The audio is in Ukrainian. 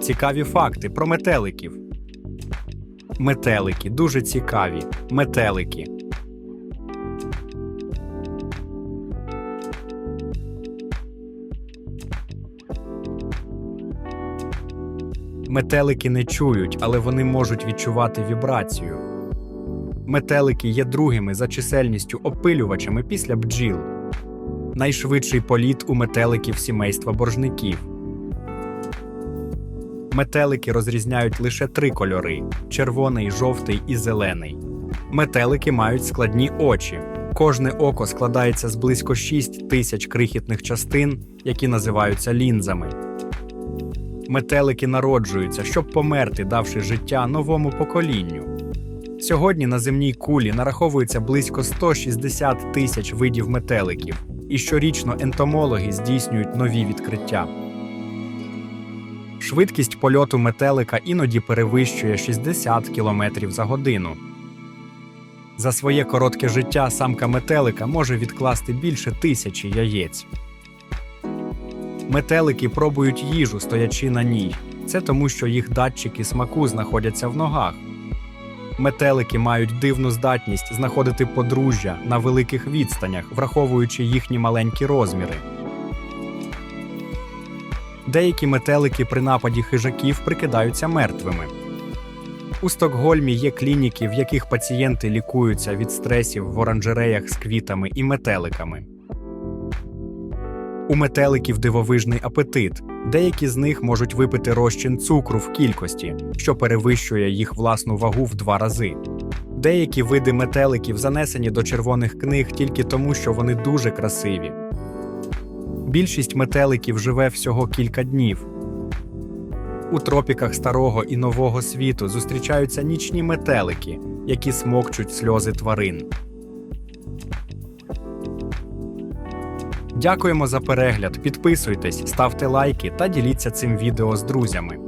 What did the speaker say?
Цікаві факти про метеликів. Метелики дуже цікаві. Метелики. Метелики не чують, але вони можуть відчувати вібрацію. Метелики є другими за чисельністю опилювачами після бджіл. Найшвидший політ у метеликів сімейства боржників. Метелики розрізняють лише три кольори: червоний, жовтий і зелений. Метелики мають складні очі. Кожне око складається з близько 6 тисяч крихітних частин, які називаються лінзами. Метелики народжуються, щоб померти, давши життя новому поколінню. Сьогодні на земній кулі нараховується близько 160 тисяч видів метеликів, і щорічно ентомологи здійснюють нові відкриття. Швидкість польоту метелика іноді перевищує 60 км за годину. За своє коротке життя самка метелика може відкласти більше тисячі яєць. Метелики пробують їжу, стоячи на ній. Це тому, що їх датчики смаку знаходяться в ногах. Метелики мають дивну здатність знаходити подружжя на великих відстанях, враховуючи їхні маленькі розміри. Деякі метелики при нападі хижаків прикидаються мертвими. У Стокгольмі є клініки, в яких пацієнти лікуються від стресів в оранжереях з квітами і метеликами. У метеликів дивовижний апетит. Деякі з них можуть випити розчин цукру в кількості, що перевищує їх власну вагу в два рази. Деякі види метеликів занесені до червоних книг тільки тому, що вони дуже красиві. Більшість метеликів живе всього кілька днів. У тропіках старого і нового світу зустрічаються нічні метелики, які смокчуть сльози тварин. Дякуємо за перегляд. Підписуйтесь, ставте лайки та діліться цим відео з друзями.